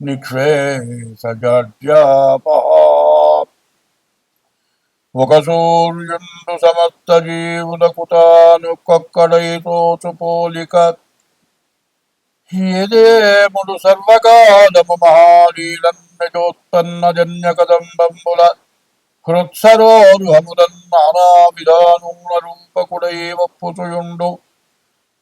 నిక్షేసజాడ్యాపహ ఒక సూర్యుండు సమస్త జీవులకు తాను కొక్కడైతోచు పోలిక ఏదేముడు సర్వకాలము మహాలీలన్నజోత్పన్న జన్య కదంబంబుల హృత్సరోరుహములన్ నానా రూపకుడై ఒప్పుచుయుండు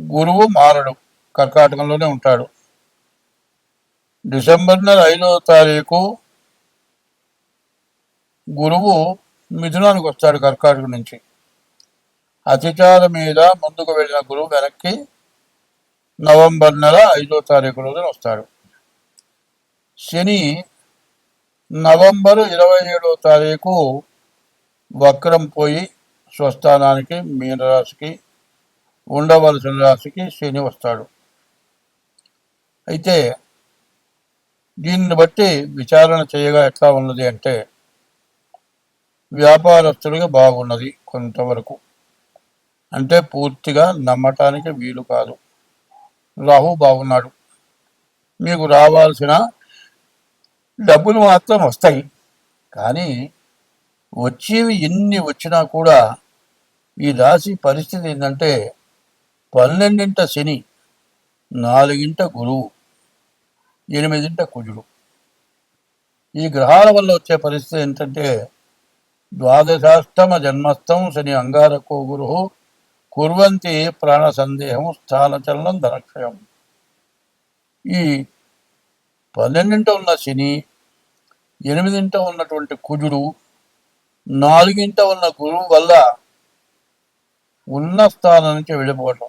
గురువు మారడు కర్కాటకంలోనే ఉంటాడు. డిసెంబర్ నెల ఐదో తారీఖు గురువు మిథునానికి వస్తాడు కర్కాటకం నుంచి. అతిచార మీద ముందుకు వెళ్ళిన గురువు వెనక్కి నవంబర్ నెల ఐదో తారీఖు రోజున వస్తాడు. శని నవంబర్ ఇరవై ఏడో తారీఖు వక్రం పోయి స్వస్థానానికి మీనరాశికి ఉండవలసిన రాశికి శని వస్తాడు అయితే దీన్ని బట్టి విచారణ చేయగా ఎట్లా ఉన్నది అంటే వ్యాపారస్తులుగా బాగున్నది కొంతవరకు. అంటే పూర్తిగా నమ్మటానికి వీలు కాదు. రాహు బాగున్నాడు. మీకు రావాల్సిన డబ్బులు మాత్రం వస్తాయి. కానీ వచ్చేవి ఎన్ని వచ్చినా కూడా ఈ రాశి పరిస్థితి ఏంటంటే పన్నెండింట శని నాలుగింట గురువు ఎనిమిదింట కుజుడు. ఈ గ్రహాల వల్ల వచ్చే పరిస్థితి ఏంటంటే ద్వాదశాష్టమ జన్మస్థం శని అంగారకో గురు కుర్వంతి ప్రాణ సందేహం స్థానచలనం ధనక్షయం. ఈ పన్నెండింట ఉన్న శని ఎనిమిదింట ఉన్నటువంటి కుజుడు నాలుగింట ఉన్న గురువు వల్ల ఉన్న స్థానం నుంచి వెళ్ళిపోవటం.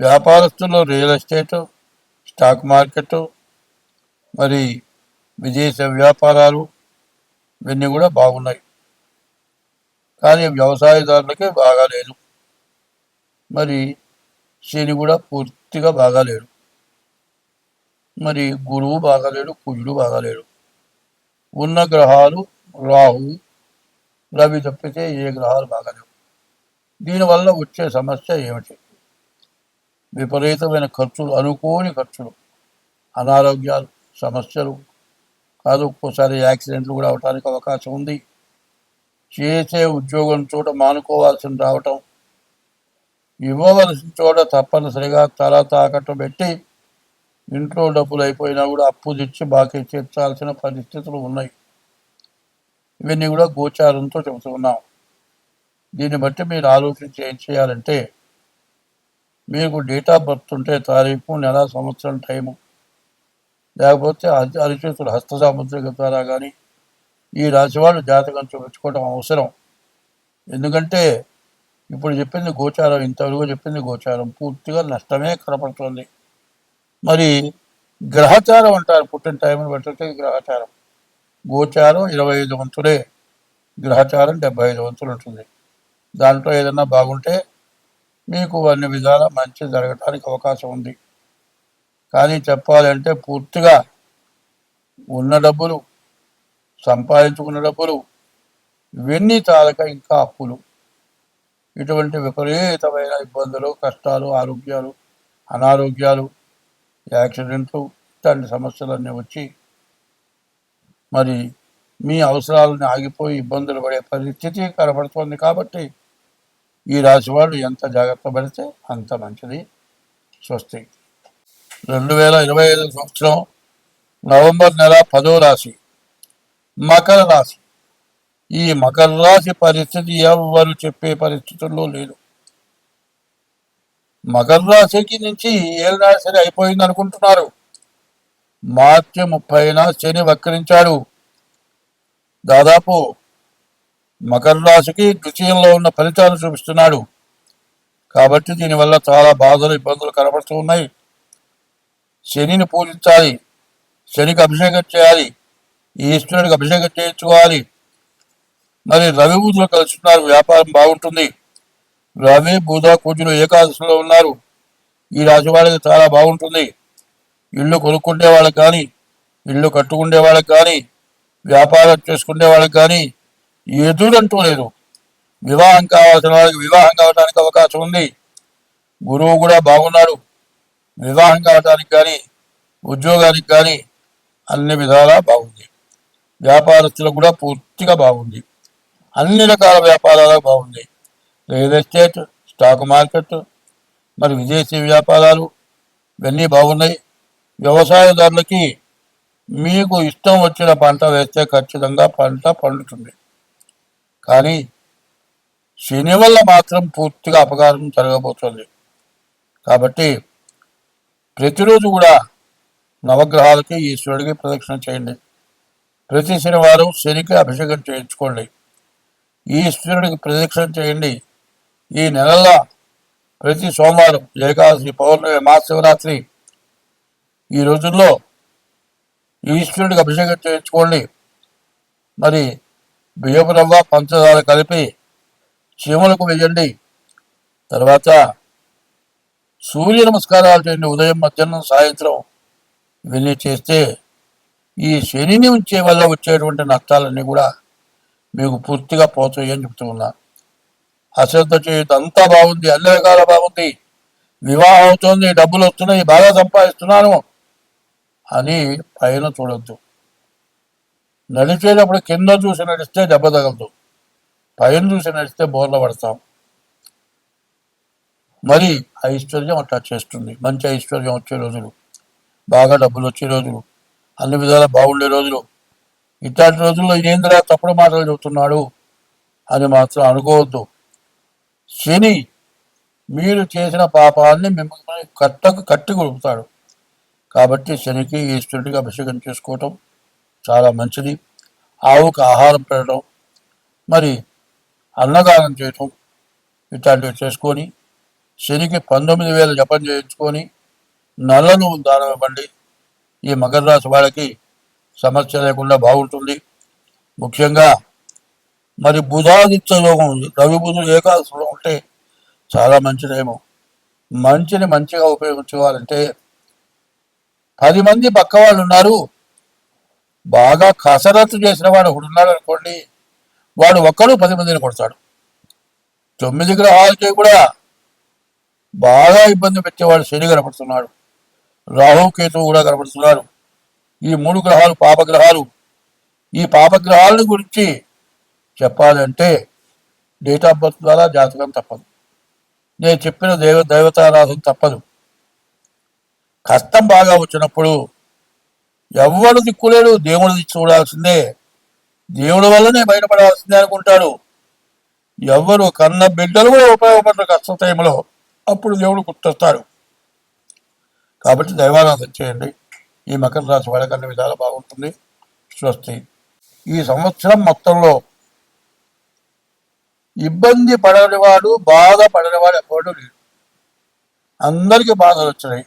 వ్యాపారస్తులు రియల్ ఎస్టేటు స్టాక్ మార్కెట్ మరి విదేశ వ్యాపారాలు ఇవన్నీ కూడా బాగున్నాయి. కానీ వ్యవసాయదారులకే బాగాలేదు మరి శని కూడా పూర్తిగా బాగాలేడు మరి గురువు బాగాలేడు కుజుడు బాగాలేడు ఉన్న గ్రహాలు రాహు రవి తప్పితే ఏ గ్రహాలు బాగాలేవు దీనివల్ల వచ్చే సమస్య ఏమిటి? విపరీతమైన ఖర్చులు అనుకోని ఖర్చులు. అనారోగ్యాలు సమస్యలు. కాదు ఒక్కోసారి యాక్సిడెంట్లు కూడా అవడానికి అవకాశం ఉంది. చేసే ఉద్యోగం చోట మానుకోవాల్సిన రావటం. ఇవ్వవలసిన చోట తప్పనిసరిగా తల తాకట్టు పెట్టి ఇంట్లో డబ్బులు అయిపోయినా కూడా అప్పు తెచ్చి బాకీ తీర్చాల్సిన పరిస్థితులు ఉన్నాయి. ఇవన్నీ కూడా గోచారంతో చెబుతున్నాం. దీన్ని బట్టి మీరు ఆలోచించి ఏం చేయాలంటే మీకు డేట్ ఆఫ్ బర్త్ ఉంటే తారీఖు నెల సంవత్సరం టైము లేకపోతే అరి- హస్తసాముద్రిక ద్వారా కానీ ఈ రాశి వాళ్ళు జాతకం చూపించుకోవడం అవసరం. ఎందుకంటే ఇప్పుడు చెప్పింది గోచారం ఇంతవరకు చెప్పింది గోచారం. పూర్తిగా నష్టమే కనపడుతుంది. మరి గ్రహచారం అంటారు. పుట్టిన టైంను పెట్టే గ్రహచారం. గోచారం ఇరవై ఐదు వంతులే. గ్రహచారం డెబ్బై ఐదు వంతులు ఉంటుంది. దాంట్లో ఏదైనా బాగుంటే మీకు అన్ని విధాల మంచి జరగటానికి అవకాశం ఉంది. కానీ చెప్పాలంటే పూర్తిగా ఉన్న డబ్బులు సంపాదించుకున్న డబ్బులు ఇవన్నీ తాలక ఇంకా అప్పులు. ఇటువంటి విపరీతమైన ఇబ్బందులు కష్టాలు ఆరోగ్యాలు అనారోగ్యాలు యాక్సిడెంట్లు ఇట్లాంటి సమస్యలన్నీ వచ్చి మరి మీ అవసరాలను ఆగిపోయి ఇబ్బందులు పడే పరిస్థితి కనబడుతోంది కాబట్టి ఈ రాశి వాళ్ళు ఎంత జాగ్రత్త పడితే అంత మంచిది. స్వస్తి. రెండు వేల ఇరవై ఐదు సంవత్సరం నవంబర్ నెల పదో రాశి. మకర రాశి. ఈ మకర రాశి పరిస్థితి ఎవరు చెప్పే పరిస్థితుల్లో లేదు. మకర రాశికి నుంచి ఏళ్ళ రాశి అయిపోయింది అనుకుంటున్నారు. మార్చి ముప్పైన శని వక్రించాడు. దాదాపు మకర రాశికి ద్వితీయంలో ఉన్న ఫలితాలు చూపిస్తున్నాడు. కాబట్టి దీనివల్ల చాలా బాధలు ఇబ్బందులు కనబడుతూ ఉన్నాయి. శనిని పూజించాలి. శనికి అభిషేకం చేయాలి. ఈశ్వరుడికి అభిషేకం చేయించుకోవాలి. మరి రవి బూధులు కలుస్తున్నారు. వ్యాపారం బాగుంటుంది. రవి బుధ కుజులు ఏకాదశిలో ఉన్నారు. ఈ రాశి వాళ్ళకి చాలా బాగుంటుంది. ఇల్లు కొనుక్కుండే వాళ్ళకి కానీ ఇల్లు కట్టుకునే వాళ్ళకి కానీ వ్యాపారం చేసుకునే వాళ్ళకి కానీ ఎదురంటూ లేదు వివాహం కావాల్సిన వాళ్ళకి వివాహం కావడానికి అవకాశం ఉంది. గురువు కూడా బాగున్నాడు. వివాహం కావడానికి కానీ ఉద్యోగానికి కానీ అన్ని విధాలా బాగుంది. వ్యాపారస్తులకు కూడా పూర్తిగా బాగుంది. అన్ని రకాల వ్యాపారాలకు బాగుంది. రియల్ ఎస్టేట్ స్టాక్ మార్కెట్ మరి విదేశీ వ్యాపారాలు ఇవన్నీ బాగున్నాయి. వ్యవసాయదారులకి మీకు ఇష్టం వచ్చిన పంట వేస్తే ఖచ్చితంగా పంట పండుతుంది. కానీ శని వల్ల మాత్రం పూర్తిగా అపకారం జరగబోతుంది. కాబట్టి ప్రతిరోజు కూడా నవగ్రహాలకి ఈశ్వరుడికి ప్రదక్షిణ చేయండి. ప్రతి శనివారం శనికి అభిషేకం చేయించుకోండి. ఈశ్వరుడికి ప్రదక్షిణ చేయండి. ఈ నెలలో ప్రతి సోమవారం ఏకాదశి పౌర్ణమి మహాశివరాత్రి ఈ రోజుల్లో ఈశ్వరుడికి అభిషేకం చేయించుకోండి. మరి బియ్యపు రవ్వ పంచదార కలిపి చీమలకు వేయండి. తర్వాత సూర్య నమస్కారాలు చేయండి. ఉదయం మధ్యాహ్నం సాయంత్రం ఇవన్నీ చేస్తే ఈ శనిని ఉంచే వల్ల వచ్చేటువంటి నష్టాలన్నీ కూడా మీకు పూర్తిగా పోతాయి అని చెప్తూ ఉన్నా. అశ్రద్ధ చేయదు అంతా బాగుంది అన్ని రకాల బాగుంది వివాహం అవుతుంది డబ్బులు వస్తున్నాయి బాగా సంపాదిస్తున్నాను అని పైన చూడొద్దు. నడిచేటప్పుడు కింద చూసి నడిస్తే దెబ్బ తగలదు. పైన చూసి నడిస్తే బోర్ల పడతాం. మరి ఐశ్వర్యం అట్లా చేస్తుంది. మంచి ఐశ్వర్యం వచ్చే రోజులు. బాగా డబ్బులు వచ్చే రోజులు. అన్ని విధాలా బాగుండే రోజులు. ఇట్లాంటి రోజుల్లో ఇదేంద్రా తప్పుడు మాటలు చెబుతున్నాడు అని మాత్రం అనుకోవద్దు. శని మీరు చేసిన పాపాన్ని మిమ్మల్ని కట్టకు కట్టి కొడుకుతాడు కాబట్టి శనికి ఈశ్వరుడికి అభిషేకం చేసుకోవటం చాలా మంచిది. ఆవుకు ఆహారం పెట్టడం మరి అన్నదానం చేయటం ఇట్లాంటివి చేసుకొని శనికి పంతొమ్మిది వేల జపం చేయించుకొని నల్లను దానం ఇవ్వండి. ఈ మకర రాశి వాళ్ళకి సమస్య లేకుండా బాగుంటుంది. ముఖ్యంగా మరి బుధాదిత్య యోగం ఉంది. రవి బుధుడు ఏకాదశిలో ఉంటే చాలా మంచిదేమో. మంచిని మంచిగా ఉపయోగించుకోవాలంటే పది మంది పక్క వాళ్ళు ఉన్నారు. బాగా కసరత్తు చేసిన వాడు ఒకడు ఉన్నాడు అనుకోండి వాడు ఒక్కడు పది మందిని కొడతాడు. తొమ్మిది గ్రహాలకి కూడా బాగా ఇబ్బంది పెట్టేవాడు శని కనపడుతున్నాడు రాహుకేతు కూడా కనపడుతున్నారు ఈ మూడు గ్రహాలు పాపగ్రహాలు. ఈ పాపగ్రహాలను గురించి చెప్పాలంటే డేట్ ఆఫ్ బర్త్ ద్వారా జాతకం తప్పదు. నేను చెప్పిన దేవ దేవతారాధన తప్పదు. కష్టం బాగా వచ్చినప్పుడు ఎవడు దిక్కులేడు దేవుడిని చూడాల్సిందే. దేవుడి వల్లనే బయటపడాల్సిందే అనుకుంటాడు. ఎవరు కన్న బిడ్డలు కూడా ఉపయోగపడరు కష్ట టైంలో. అప్పుడు దేవుడు గుర్తొస్తాడు. కాబట్టి దైవారాధన చేయండి. ఈ మకర రాశి వాళ్ళకి అన్ని విధాలు బాగుంటుంది. స్వస్తి. ఈ సంవత్సరం మొత్తంలో ఇబ్బంది పడనివాడు బాధ పడనివాడు ఎవడు లేడు. అందరికీ బాధలు వచ్చినాయి.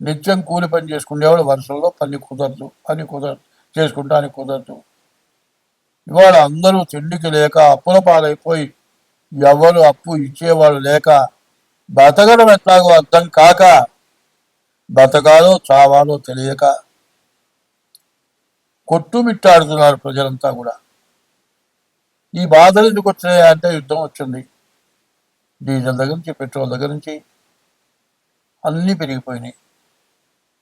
నిత్యం కూలి పని చేసుకునేవాడు వరుసల్లో పని కుదరదు పని కుదరదు చేసుకుంటానికి కుదరదు. ఇవాళ అందరూ తిండికి లేక అప్పుల పాలైపోయి ఎవరు అప్పు ఇచ్చేవాళ్ళు లేక బతకడం ఎట్లాగో అర్థం కాక బతకాలో చావాలో తెలియక కొట్టుమిట్టాడుతున్నారు ప్రజలంతా కూడా. ఈ బాధలు ఎందుకు వచ్చినాయా అంటే యుద్ధం వచ్చింది. డీజిల్ దగ్గర నుంచి పెట్రోల్ దగ్గర నుంచి అన్నీ పెరిగిపోయినాయి.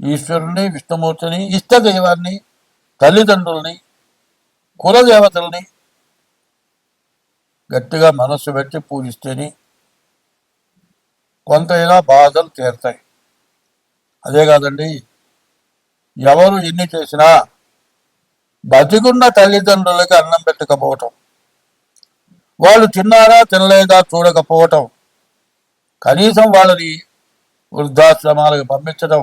ఈశ్వరుని విష్ణుమూర్తిని ఇష్ట దైవాన్ని తల్లిదండ్రుల్ని కులదేవతల్ని గట్టిగా మనస్సు పెట్టి పూజిస్తేనే కొంతైనా బాధలు తీరుతాయి. అదే కాదండి ఎవరు ఎన్ని చేసినా బతికున్న తల్లిదండ్రులకి అన్నం పెట్టకపోవటం వాళ్ళు తిన్నారా తినలేదా చూడకపోవటం కనీసం వాళ్ళని వృద్ధాశ్రమాలకు పంపించడం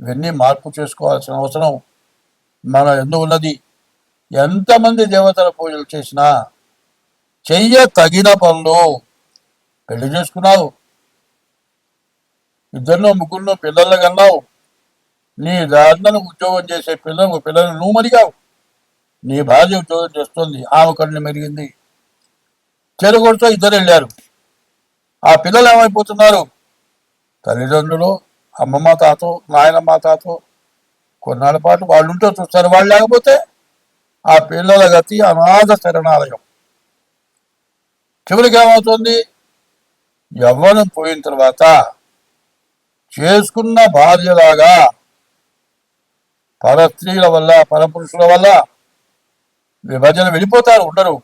ఇవన్నీ మార్పు చేసుకోవాల్సిన అవసరం మన ఎందు ఉన్నది? ఎంతమంది దేవతల పూజలు చేసినా చెయ్య తగిన పనులు పెళ్ళి చేసుకున్నావు. ఇద్దరినో ముగ్గురినో పిల్లలు కన్నావు. నీ దారిన ఉద్యోగం చేసే పిల్లలు పిల్లలు నువ్వు మరిగావు. నీ భార్య ఉద్యోగం చేస్తుంది ఆమె కళ్ళు మెరిగింది. చెరగొడుతూ ఇద్దరు వెళ్ళారు. ఆ పిల్లలు ఏమైపోతున్నారు? తల్లిదండ్రులు అమ్మమ్మ తాతో నాయనమ్మ తాతో కొన్నాళ్ళ పాటు వాళ్ళు ఉంటే చూస్తారు వాళ్ళు లేకపోతే ఆ పిల్లల గతి అనాథ శరణాలయం. చివరికి ఏమవుతుంది? యవ్వనం పోయిన తర్వాత చేసుకున్న భార్యలాగా పరస్త్రీల వల్ల పరపురుషుల వల్ల విభజన వెళ్ళిపోతారు ఉండరు.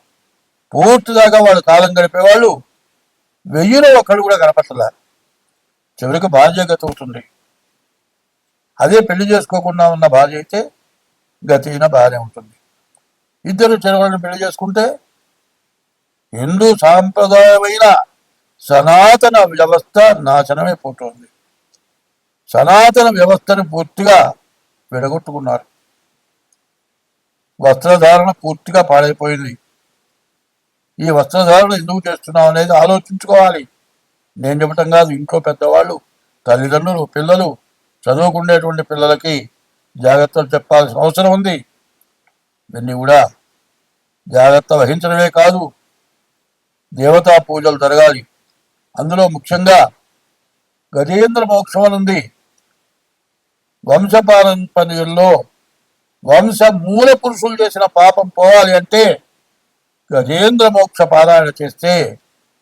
పూర్తిదాకా వాళ్ళు కాలం గడిపేవాళ్ళు వెయ్యిలో ఒక్కడు కూడా కనపడలేరు చివరికి భార్య గతి అవుతుంది అదే పెళ్ళి చేసుకోకుండా ఉన్న భార్య అయితే గతిన భార్య ఉంటుంది. ఇద్దరు చెరవలను పెళ్ళి చేసుకుంటే హిందూ సాంప్రదాయమైన సనాతన వ్యవస్థ నాశనమే పోతుంది సనాతన వ్యవస్థను పూర్తిగా విడగొట్టుకున్నారు. వస్త్రధారణ పూర్తిగా పాడైపోయింది. ఈ వస్త్రధారణ ఎందుకు చేస్తున్నాం అనేది ఆలోచించుకోవాలి. నేను చెప్పటం కాదు. ఇంట్లో పెద్దవాళ్ళు తల్లిదండ్రులు పిల్లలు చదువుకునేటువంటి పిల్లలకి జాగ్రత్తలు చెప్పాల్సిన అవసరం ఉంది. దీన్ని కూడా జాగ్రత్త వహించడమే కాదు దేవతా పూజలు జరగాలి. అందులో ముఖ్యంగా గజేంద్ర మోక్షం అని ఉంది. వంశపారంపర్యంలో వంశ మూల పురుషులు చేసిన పాపం పోవాలి అంటే గజేంద్ర మోక్ష పారాయణ చేస్తే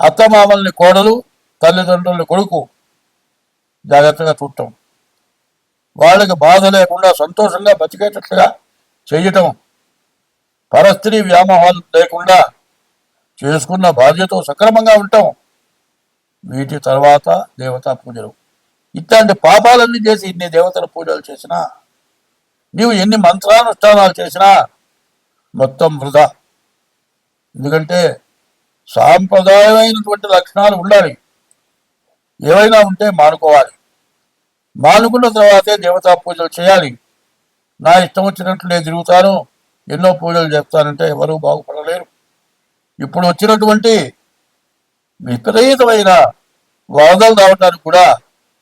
అత్తమామల్ని కోడలు తల్లిదండ్రుల్ని కొడుకు జాగ్రత్తగా చూడటం. వాళ్ళకి బాధ లేకుండా సంతోషంగా బతికేటట్లుగా చేయటం. పరస్త్రీ వ్యామోహాలు లేకుండా చేసుకున్న బాధ్యత సక్రమంగా ఉండటం. వీటి తర్వాత దేవతా పూజలు. ఇట్లాంటి పాపాలన్నీ చేసి ఇన్ని దేవతల పూజలు చేసినా నీవు ఎన్ని మంత్రానుష్ఠానాలు చేసినా మొత్తం వృధా. ఎందుకంటే సాంప్రదాయమైనటువంటి లక్షణాలు ఉండాలి. ఏవైనా ఉంటే మానుకోవాలి. మానుకున్న తర్వాతే దేవతా పూజలు చేయాలి. నా ఇష్టం వచ్చినట్లు నేను తిరుగుతాను ఎన్నో పూజలు చేస్తానంటే ఎవరూ బాగుపడలేరు. ఇప్పుడు వచ్చినటువంటి విపరీతమైన వరదలు రావడానికి కూడా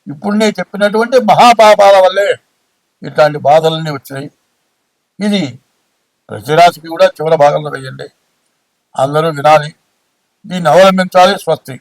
ఇప్పుడు నేను చెప్పినటువంటి మహాపాపాల వల్లే ఇట్లాంటి బాధలన్నీ వచ్చినాయి. ఇది ప్రతిరాశికి కూడా చివరి భాగంలో వేయండి. అందరూ వినాలి. దీన్ని అవలంబించాలి స్వస్తి.